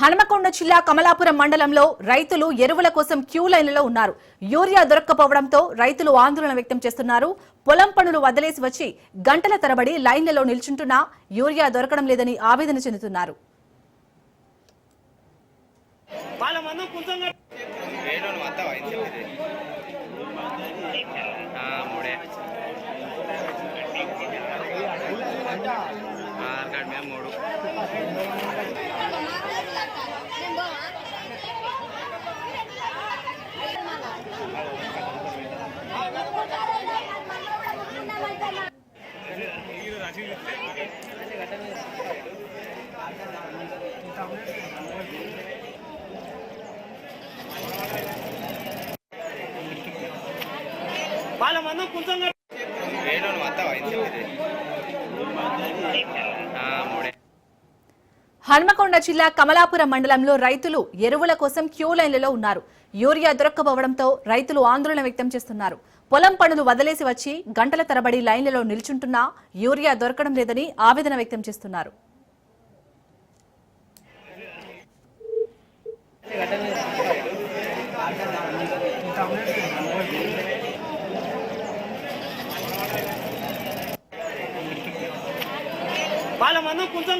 హనుమకొండ జిల్లా కమలాపురం మండలంలో రైతులు ఎరువుల కోసం క్యూ లైన్లలో ఉన్నారు. యూరియా దొరక్కపోవడంతో రైతులు ఆందోళన వ్యక్తం చేస్తున్నారు. పొలం పనులు వదిలేసి వచ్చి గంటల తరబడి లైన్లలో నిల్చుంటున్నా యూరియా దొరకడం లేదని ఆవేదన చెందుతున్నారు. మూడు ఆధార్ కార్డ్ మీద మూడు వాళ్ళ మందం కొంచెం హన్మకొండ జిల్లా కమలాపురం మండలంలో రైతులు ఎరువుల కోసం క్యూ లైన్లలో ఉన్నారు. యూరియా దొరక్కపోవడంతో రైతులు ఆందోళన వ్యక్తం చేస్తున్నారు. పొలం పనులు వదిలేసి వచ్చి గంటల తరబడి లైన్లలో నిల్చుంటున్నా యూరియా దొరకడం లేదని ఆవేదన వ్యక్తం చేస్తున్నారు. వాళ్ళ మందం కొంచెం